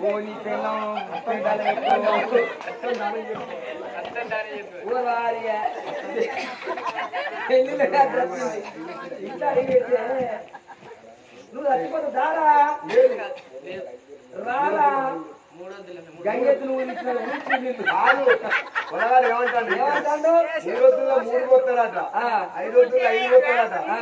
ఓ నీ పిల్లం పిల్లలు పెట్టు. ఓ భార్య. పెళ్ళిళ్ళ కాదు వచ్చింది. ఇట్లా అడిగితే నువ్వు చచ్చిపోతావు దారా రారా గంగెత్తు నువ్వు ఇచ్చిన ఊరికి నిన్ను. కాదు ఏమంటాడు ఏమంటాడు? మూడు వద్దుల్లో మూడు ఐదు వద్దులు ఐదు ఆ,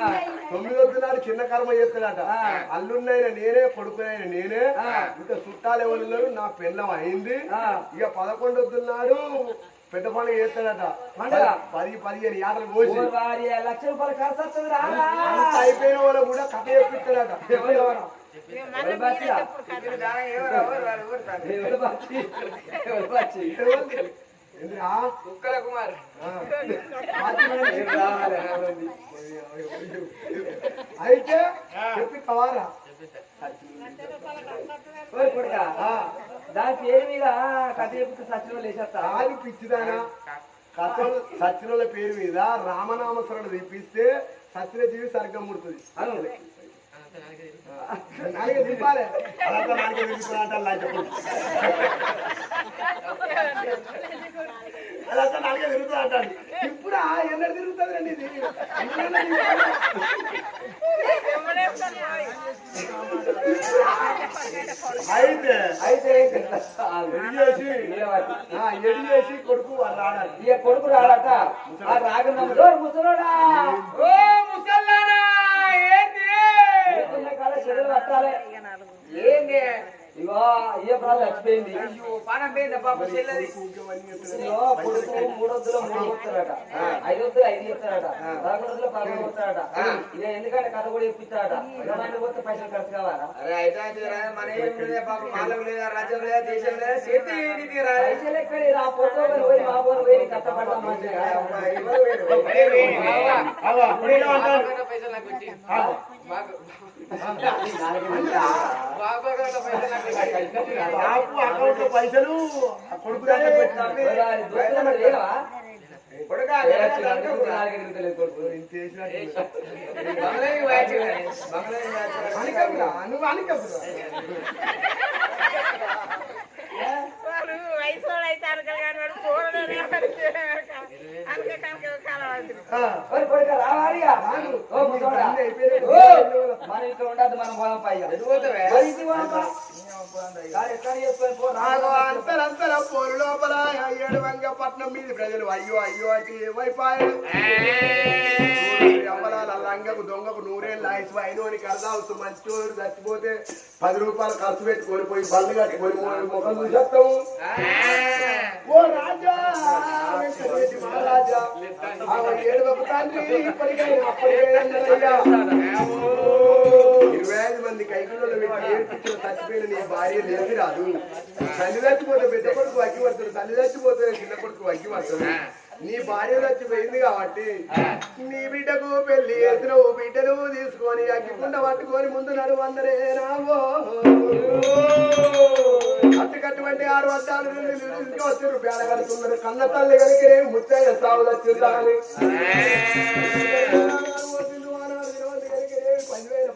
తొమ్మిది వద్దునాడు చిన్న కర్మ చేస్తాడట ఆ. అల్లున్నైన నేనే కొడుకునైన నేనే. ఆ. ఇంకా చుట్టాలు ఎవరు ఉన్నారు నా పెళ్ళం అయింది. ఆ. ఇక పదకొండు వద్దున్నాడు పెద్ద పండుగ చేస్తాడట పండుగ? పది పదిహేను యాటలు పోసి. లక్ష రూపాయలు ఖర్చు వస్తుంది అయిపోయిన వాళ్ళు కూడా కథ చెప్పిస్తాడట ఎవరు కుక్కల కుమార్. అయితే చెప్పి కవారా. దాని పేరు మీద కథ చెప్తే సచిన లేచేస్తా. కాదు పిచ్చిదానా? కథలు సత్యనుల పేరు మీద రామనామస్మరణ తెప్పిస్తే సత్యన జీవి సరిగ్గా ముడుతుంది అదంతా నాలుగే దింపుతా అంటాడు ఇప్పుడు ఎన్నడ తిరుగుతుంది అండి ఇది అయితే అయితే ఎడి చేసి ఎడి చేసి కొడుకు వాళ్ళు రాడాలి ఇక కొడుకు రాడట ఆ ముసలోడా ఓ ముసల్లారా ఏంటి ఏంది ఇగో అయ్యే ప్రాణం చచ్చిపోయింది పానం పోయిందా పాప చెల్లది కొడుకు మూడొద్దులో మూడు కొడతాడట ఐదొద్దులు ఐదు చెప్తాడట పదకొండులో పదకొండు కొడతాడట ఇక ఎందుకంటే కథ కూడా చెప్పించాడట ఇరవై పోతే పైసలు ఖర్చు కావాలా అరే అయితే మన ఏం పాప మాలం లేదా రాజ్యం లేదా దేశం లేదా చేతి ఏంటి పైసలు ఎక్కడి రా పోతే పోయి మా పోను పోయి కట్టపడ్డా మంచిగా పైసలు నాకు పెట్టి బాపు అకౌంట్లో పైసలు ఆ కొడుకు దగ్గర పెట్టినాడు. కొడుకా కొడుకు మన ఇంట్లో ఉండదు మనం పోదాం పైగా ఎటు పోతావే? మరి ఇది పోదాం పా. కాదు, ఎక్కడ చేసుకొని పో, నాగో రాగో అంతరంతర పోరు లోపల ఏడు వంగ పట్నం మీది ప్రజలు. అయ్యో అయ్యో అంటే ఏమైపోయాడు అమ్మలాల లంగకు దొంగకు నూరేళ్ళు ఆయుసు అయినోని కలదావచ్చు మంచి చచ్చిపోతే పది రూపాయలు ఖర్చు పెట్టుకొని పోయి బండ్లు కట్టుకొని ముఖం చూసేస్తాము ఓ రాజా! మహారాజా! ఏడువకు తండ్రి ఇప్పటికైనా అప్పటికైనా ఇరవై ఐదు మంది కైకులలో పెట్టి ఏడ్పించిన చచ్చిపోయిన నీ భార్య లేచి రాదు. తల్లి చచ్చిపోతే బిడ్డ కొడుకు అగ్గి పడుతుంది తల్లి చచ్చిపోతే చిన్న కొడుకు అగ్గి పడుతుంది నీ భార్య చచ్చిపోయింది కాబట్టి నీ బిడ్డకు పెళ్ళి చేసినవు బిడ్డను తీసుకొని అగ్గికుండ పట్టుకొని ముందు నడు అందరే రావో అట్టు కట్టుబట్టి ఆరు వద్దాలు వచ్చారు పేడ కడుతున్నారు. కన్న తల్లి కనుక ముత్తయ్య సాగులు వచ్చిందాలి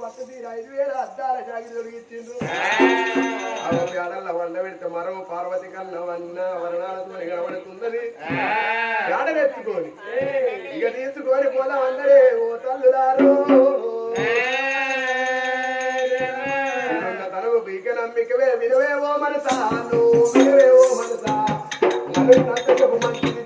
పదివేల పద్ధతి ఐదు వేల అద్దాల చాకి దొరికిచ్చిండు వండ పెడితే మరో పార్వతి కన్న వన్న వర్ణాలతో కనబడుతుందని పేడనెత్తుకొని ఇక తీసుకొని పోదాం అందరే ఓ తల్లుదారు తనవు పీక నమ్మికవే వినవే ఓ మనసా నువ్వు ఓ మనసా. నచ్చకు మంచిది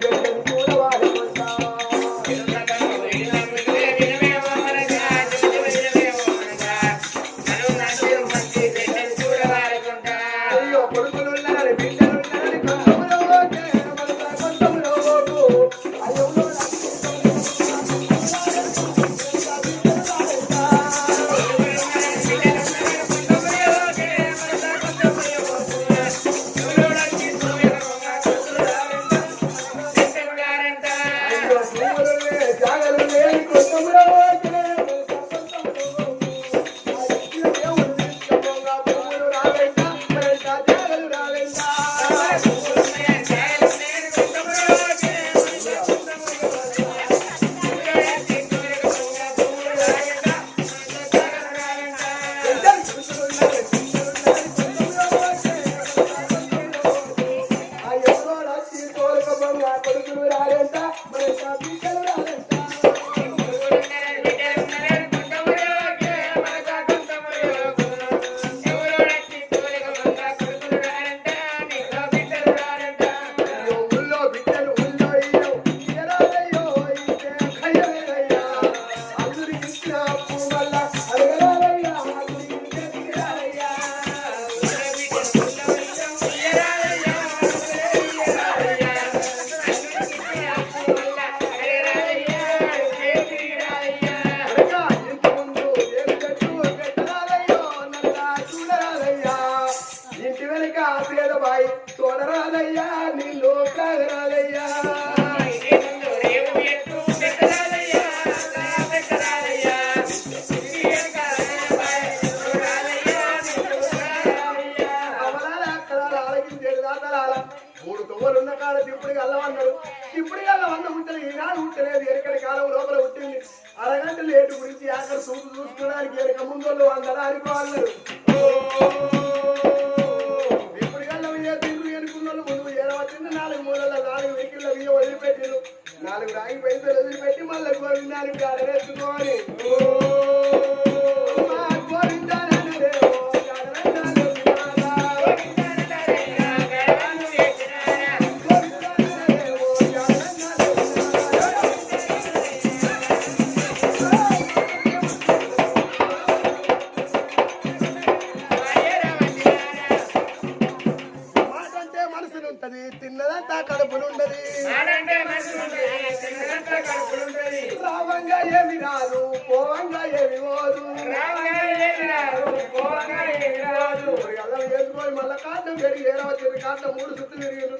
మళ్ళా కాటం పెరిగి ఏడవచ్చింది కాటం మూడు చుట్టూ తిరిగిండు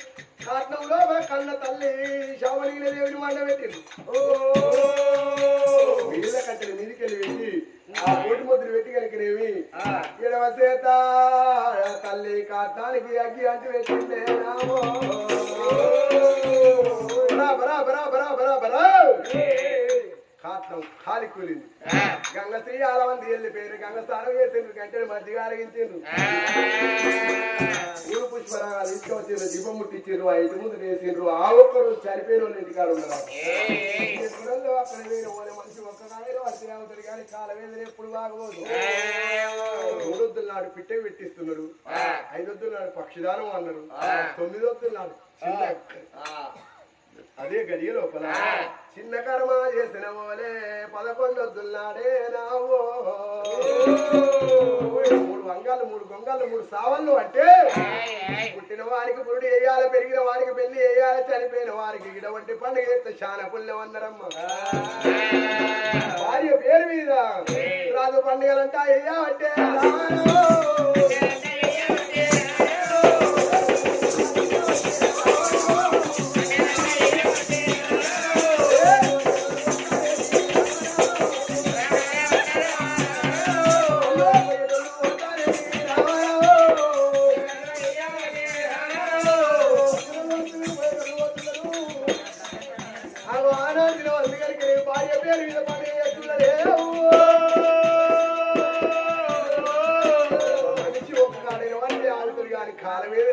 కాటంలో కన్న తల్లి శవనీల దేవుని మండ పెట్టింది. వీళ్ళ కట్టెల మీదికెళ్ళి పెట్టి ఆ కోటి ముద్ర పెట్టి కనుకనేవి ఎడవ చేత తల్లి కాటానికి అగ్గి అంటి పెట్టిందే రామో. బరా బరా బరా బరా బరా బరా! కాటం ఖాళీ కూలింది. గంగ శ్రీ ఆలవంది వెళ్ళిపోయారు గంగ స్నానం చేసిండ్రు గంటలు మధ్యగా అరిగించిండ్రు ఊరు పుష్పరాగాలు తీసుకొచ్చిండ్రు దీపం ముట్టించిండ్రు ఆ ఇంటి ముందు వేసిండ్రు. ఆ ఒక్కరు చనిపోయిన వాళ్ళు ఇంటికాడ ఉన్నారు అక్కడ వేరే మనిషి ఒక్క కాయలు అతి అవుతారు కానీ కాలవేదన ఎప్పుడు బాగబోదు మూడొద్దుల నాడు పిట్టే పెట్టిస్తున్నారు. ఐదొద్దుల నాడు పక్షిదానం అన్నారు. తొమ్మిదొద్దుల నాడు అదే గడియ లోపల చిన్న కర్మ చేసిన పోలే పదకొండొద్దుల నాడే నావో మూడు వంగాలు మూడు గొంగాలు మూడు సావళ్ళు అంటే పుట్టిన వారికి పురుడు వేయాలి పెరిగిన వారికి పెళ్ళి వేయాలి చనిపోయిన వారికి ఇటువంటి పండుగ చేస్తే చాలా పుణ్యం అందరమ్మ భార్య పేరు మీద రాజు పండుగలంటా వేయాలంటే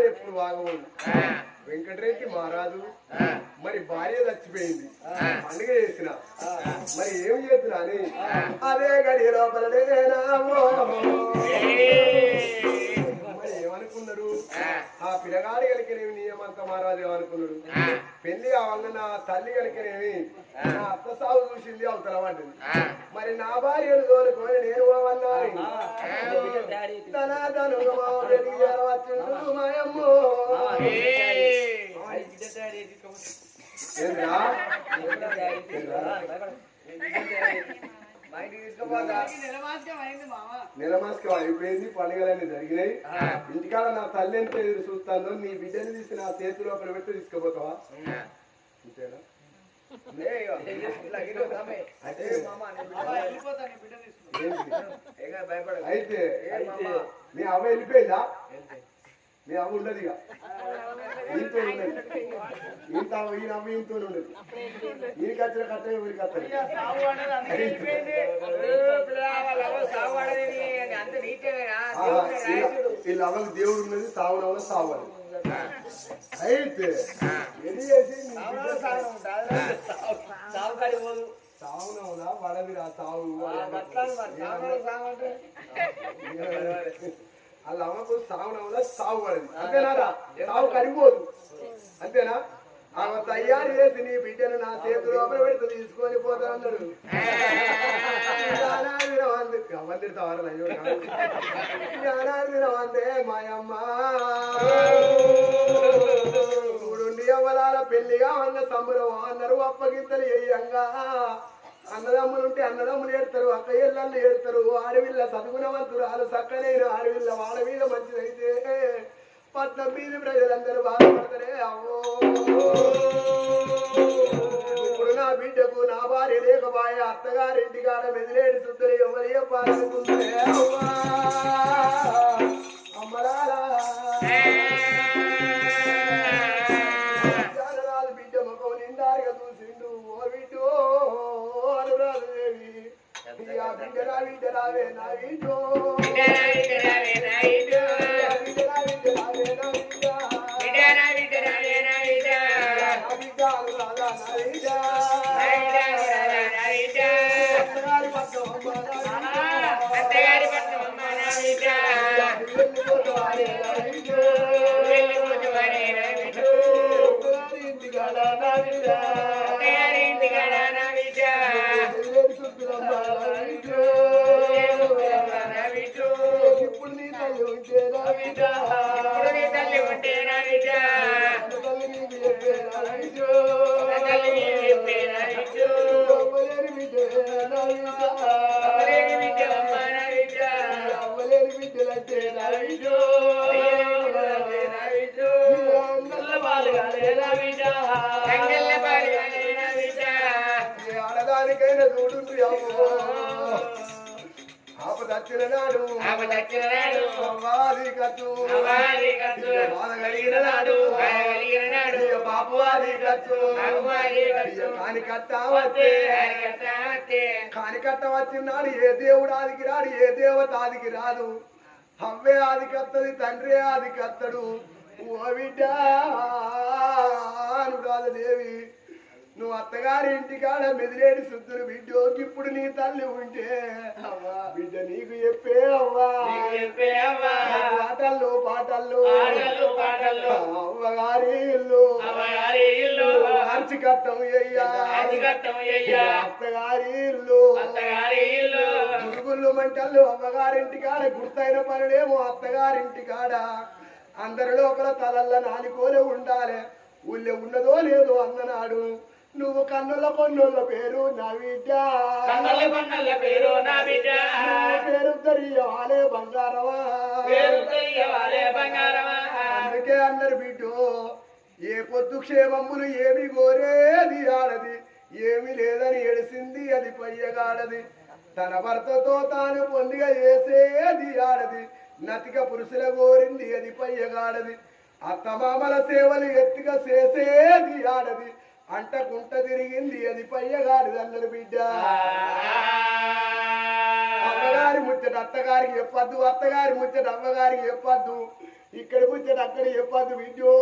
ఎప్పుడు వాగబోదు వెంకటరెడ్డి మహారాజు మరి భార్య చచ్చిపోయింది. పండుగ చేసిన. మరి ఏం చేస్తున్నా అని? అదే గడి లోపలనే పిల్లగాడి కలిగినవి నియమంత మహారాజు ఏమనుకున్నాడు పెళ్ళి అవంగ నా తల్లి కలిగినవి నా అత్త సాగు చూసింది అవతల పడ్డది మరి నా భార్యను తోలుకొని నేను పోవన్నాను తన తను మామూలు చేరవచ్చు మాయమ్మో. ఏంద్రా? నిలమాస్కం అయిపోయింది పండుగలన్నీ జరిగినాయి. ఇంటికాడ నా తల్లి ఎంత ఎదురు చూస్తాను నీ బిడ్డని తీసి నా చేతి లోపల పెట్టి తీసుకుపోతావా? అంతేనా అయితే మీ అవ్వ వెళ్ళిపోయిందా? మీ ఉండదు ఇక. ఉండదు. ఇంత ఈయన అవ్వ ఈయనతో ఉండదు. ఈయనకి వచ్చిన కట్ట వస్తుంది ఆహా, వీళ్ళ- అవ్వకి దేవుడు ఉన్నది సావున వల్ల సావాలి అయితే సావు వాళ్ళ అమ్మకు వల్ల సావు పడది. అంతేనారా? సావు కరిగిపోదు. అంతేనా? ఆమె తయారు చేసి నీ బిడ్డను నా చేతి లోపల పెడితే తీసుకొని పోతా అన్నాడు. వందిడతావారా వందే మాయమ్మ చూడుండి అవ్వలాల పెళ్ళిగా అన్న సంబరం అన్నారు అప్పగింతలు అన్నదమ్ములు ఉంటే అన్నదమ్ములు ఏడతారు అక్క ఇళ్ళల్లో ఏడతారు. ఆడవిల్ల చదువునవంతురాలు చక్కనైన ఆడవిల్ల వాళ్ళ మీద మంచిదైతే పట్ట పట్నం మీది ప్రజలందరూ బాధపడతారే. అవ్వో ఇప్పుడు నా బిడ్డకు నా భార్య లేకపాయ అత్తగారింటి కాడ మెదిలేడు శుద్ధులు ఎవరి పాలకుంటే అవ్వా ఉంటే నా నాడు. బాధ కలిగిన నాడు ఇక కాని కట్ట వచ్చే కాని కట్ట వచ్చినాడు. ఏ దేవుడు ఆదికి రాడు. ఏ దేవత ఆదికి రాదు. అవ్వే ఆదికి వత్తది తండ్రి ఆదికి వత్తడు ఓ బిడ్డ అనురాధ దేవి. నువ్వు అత్తగారి ఇంటికాడ మెదిలేడు శుద్ధులు బిడ్డోకి ఇప్పుడు నీ తల్లి ఉంటే బిడ్డ నీకు చెప్పే అవ్వా పాటల్లో పాటల్లో. అవ్వగారి ఇల్లు మార్చి కట్టం అత్తగారి ఇల్లు మురుగుళ్ళు మంటల్లో అమ్మగారింటి కాడ గుర్తైన పనులేమో అత్తగారింటి కాడ అందరి లోపల తలల్ల నాలుకోలే ఉండాలి. ఊళ్ళో ఉన్నదో లేదో అన్ననాడు. నువ్వు కన్నుల పొన్నుల పేరు నా బిడ్డ. కన్నల కన్నల పేరు నా బిడ్డ. పేరు బంగారమా. పేరు బంగారమా. అందుకే అన్నారు బిడ్డు ఏ పొద్దు క్షేమములు ఏమి కోరేది ఆడది ఏమి లేదని ఎడిసింది అది పయ్యగాడది. తన భర్తతో తాను పొందిగా చేసేది ఆడది నతిక పురుషుల కోరింది అది పయ్యగాడది. అత్తమామల సేవలు ఎత్తిగా చేసేది ఆడది అంటకుంట తిరిగింది అది పయ్యగాడిది అన్నది బిడ్డ. అమ్మగారి ముచ్చట అత్తగారికి చెప్పొద్దు అత్తగారి ముచ్చట అమ్మగారికి చెప్పొద్దు ఇక్కడ ముచ్చట అక్కడ చెప్పొద్దు విద్యో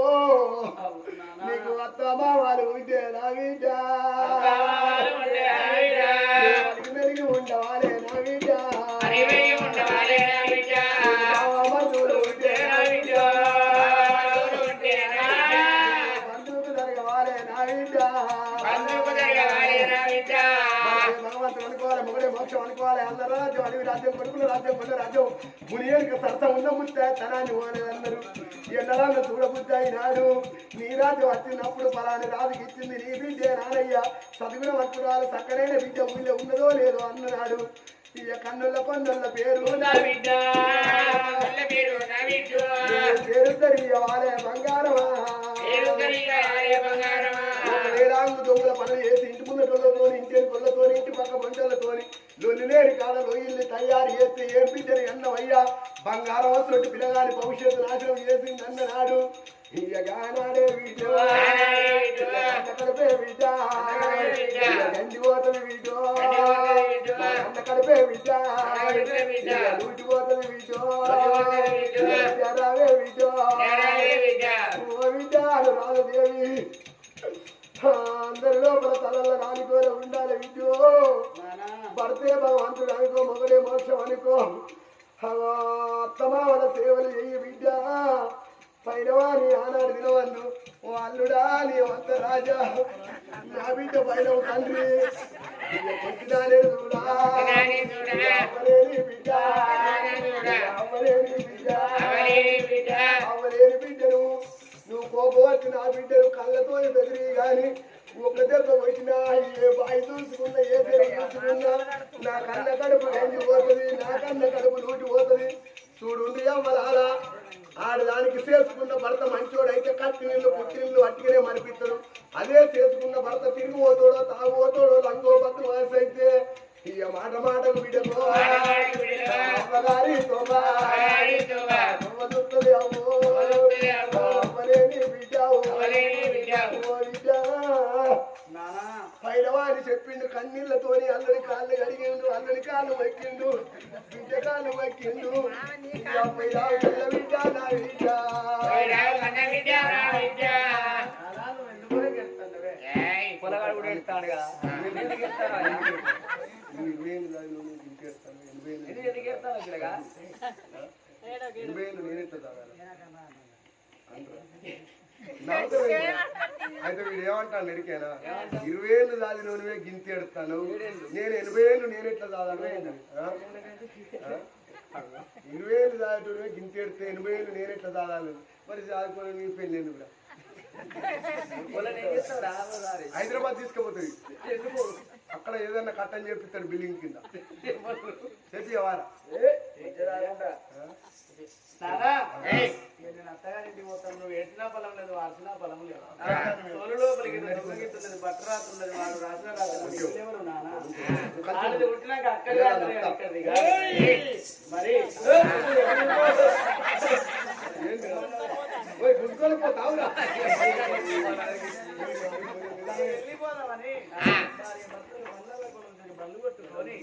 నీకు అత్త మావాలు ఉంటే నా బిడ్డ. బిడ్డ. మెరుగు ఉండవాలే నా బిడ్డ. అనుకోవాలి అందరూ రాజ్యం అడవి రాజ్యం కొడుకులు రాజ్యం కొండ రాజ్యం. మునియేరికి సరస ఉన్న ముద్ద తనాన్ని ఓనేదన్నారు ఎన్నడాన్న చూడబుద్ధి అయినాడు నీ రాజ్యం వచ్చినప్పుడు ఫలాని రాజుకి ఇచ్చింది నీ బిడ్డే నానయ్య. చదివిన వంతురాలు చక్కనైన బిడ్డ ఊళ్ళో ఉన్నదో లేదో అన్నాడు. ఇక కన్నుల పన్నుల పేరు పేరు తెలియవాలే బంగారమా? బంగారమా. దొంగల పనులు చేసి ఇంటి ముందటోళ్ళతో ఇంటి కొల్లతో ఇంటి పక్క పంటలతోని లొల్లిలేని కాడ లొయ్యిల్ని తయారు చేస్తే ఏం బిడ్డని బంగారం వస్తున్నట్టు పిల్లగాని భవిష్యత్తు నాశనం చేసింది అన్ననాడు ఇయ్యగానాడే వీడో. ఆనాడే వీడో. కడపే బిడ్డ గండి పోతుంది వీడో. అన్న కడపే పోతుంది వీడో వీడో. ఓ రాజదేవి. అందరి లోపల తలల నాలుగోల ఉండాలి విద్యో భర్తే భగవంతుడు అనుకో మొగడే మోక్షం అనుకో అత్తమావల సేవలు చెయ్యి బిడ్డ. పైనవాని ఆనాడు వినవందు ఓ అల్లుడా నీ వంత రాజా. నా బిడ్డ పైన తండ్రి. బిడ్డ. బిడ్డ. బిడ్డను. నువ్వు కోపవచ్చు నా బిడ్డను కళ్ళతో బెదిరి గాని ఒక దెబ్బ వచ్చినా ఏ బాయి చూసుకున్నా ఏ చూసుకున్నా నా కన్న కడుపు గంజి పోతుంది నా కన్న కడుపు నూటి పోతుంది. చూడు అమ్మలారా ఆడదానికి చేసుకున్న భర్త మంచోడు అయితే కత్తి నీళ్ళు పుట్టి నీళ్ళు అట్టిగానే మరిపిస్తాడు అదే చేసుకున్న భర్త తిరిగిపోతాడో తాగుపోతాడో లంగో బతు వయసు అయితే ఇక మాట మాటకు అమ్మగారి తోమ అమ్మ. పైలవాని చెప్పిండు కన్నీళ్ళతోని అల్లుని కాళ్ళు కడిగిండు అల్లుని కాళ్ళు వక్కిండు బిడ్డ కాళ్ళు వక్కిండు పొలగాడు కూడా ఎనభై ఏళ్ళు తాగాలి? అయితే వీడు ఏమంటాను ఎరికేనా ఇరవై ఏళ్ళు దాది నువ్వే గింతి ఎడతాను నేను ఎనభై ఏళ్ళు నేను ఎట్లా దాదాను? ఇరవై ఏళ్ళు దాటమే గింతి ఎడితే ఎనభై ఏళ్ళు నేను ఎట్లా దాదాను మరి దాదుకొని నీ పెళ్ళి రారి. హైదరాబాద్ తీసుకుపోతుంది అక్కడ ఏదన్నా కట్టని చెప్పిస్తాడు బిల్డింగ్ కింద చెప్పి వారా నానా నేను అత్తగారింటికి పోతాను. నువ్వు ఎట్టినా పొలం లేదు వార్చినా పొలం లేదు. తోలు లోపలికి దొంగగిట్టున్నది బట్ట రాతున్నది వాడు రాసిన ఎవరు నానా? పుట్టినాక అక్కడి. మరి? వెళ్ళిపోదామని కొట్టుకొని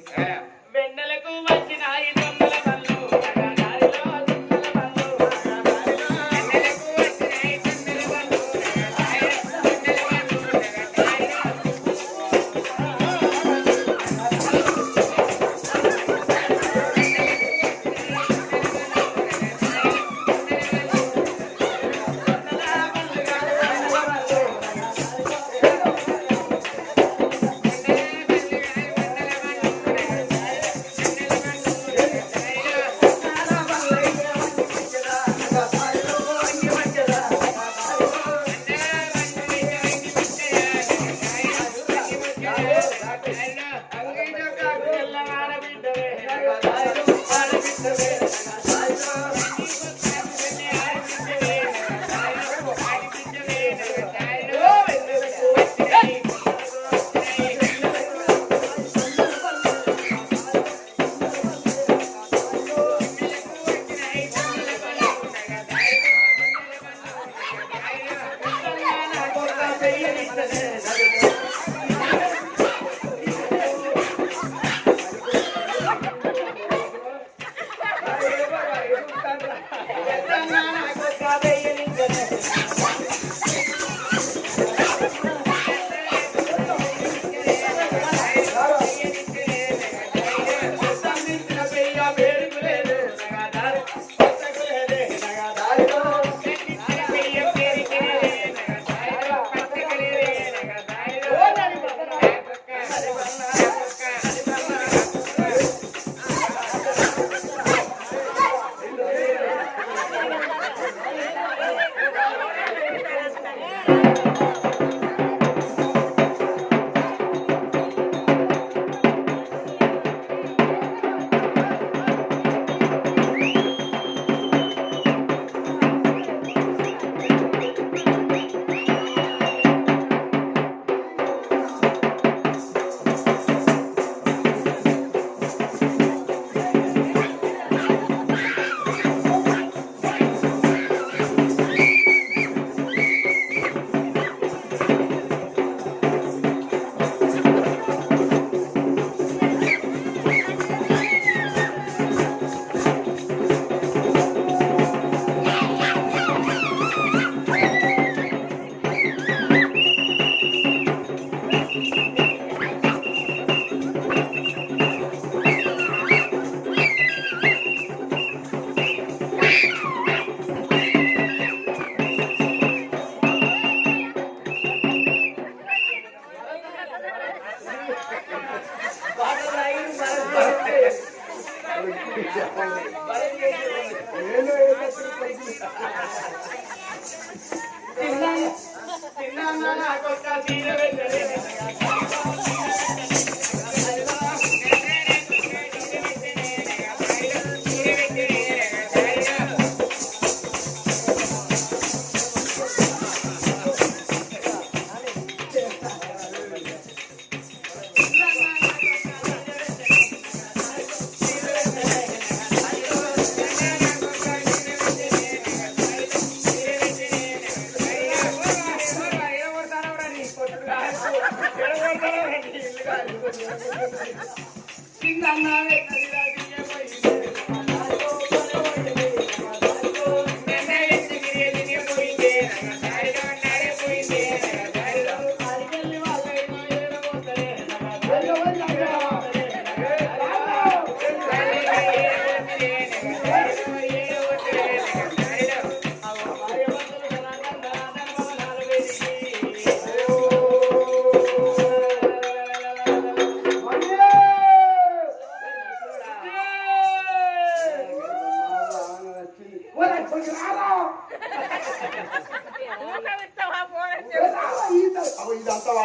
Sin ganas de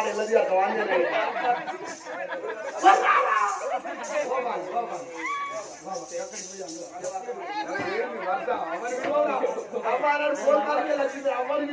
వాడు వెళ్ళది అంత వాడిని అమ్మాయి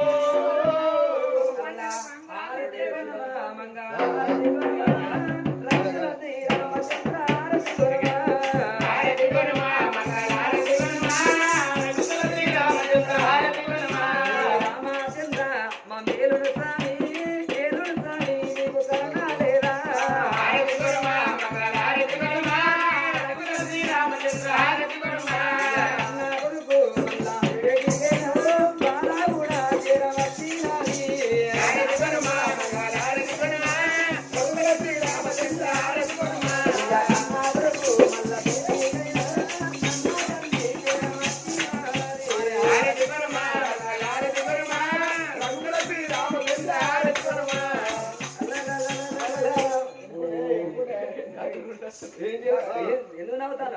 ఎందుకు నవ్వుతాను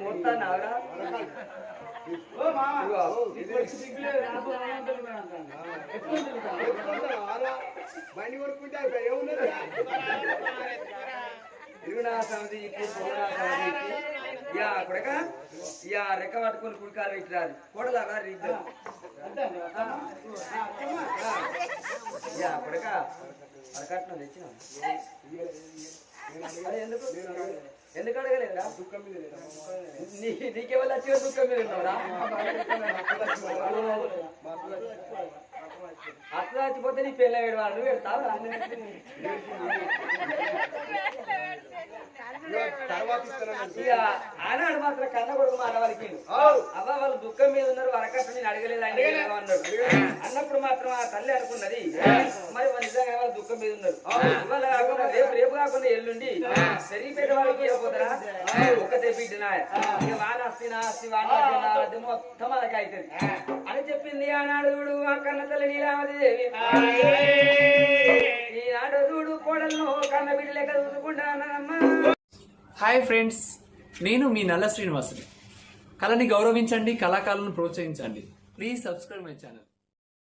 మొత్తాన్నావురా బండి కొనుక్కుంటే అయిపోయి ఏమున్నది ఇరుగునా యా కొడక యా రెక్క పట్టుకొని కుడికాలు పెట్టిరాదు కొడలాగా ఇద్దరు యా కొడక అడకట్నం తెచ్చిన ఎందుకు ఎందుకు దుఃఖం మీద నీ నీకెవరు దుఃఖం మీద ఉన్నావురా చచ్చిపోతే నీ పెళ్ళి వేడు వాళ్ళు ఆనాడు మాత్రం కన్న కొడుకు వాళ్ళకి ఆవ్. అవ్వ వాళ్ళు దుఃఖం మీద ఉన్నారు వరకట్టు నేను అడగలేదు ఆయన అన్నాడు. అన్నప్పుడు మాత్రం ఆ తల్లి అనుకున్నది మరి నిజంగా వాళ్ళ దుఃఖం మీద ఉన్నారు. ఇవాళ కాకుండా రేపు రేపు కాకుండా ఎల్లుండి పెరిగిపోయిన వాళ్ళకి ఇవ్వబోదరా ఒక్కతే బిడ్డనా? ఇక మొత్తం అలాగే అవుతుంది. అని చెప్పింది ఆనాడు ఆ కన్న తల్లి నీలావతి దేవి ఈనాడు చూడు కోడలను కన్న చూసుకుంటానమ్మా హాయ్ ఫ్రెండ్స్ నేను మీ నల్ల శ్రీనివాసుని. కళని గౌరవించండి కళాకారులను ప్రోత్సహించండి. Please subscribe my channel.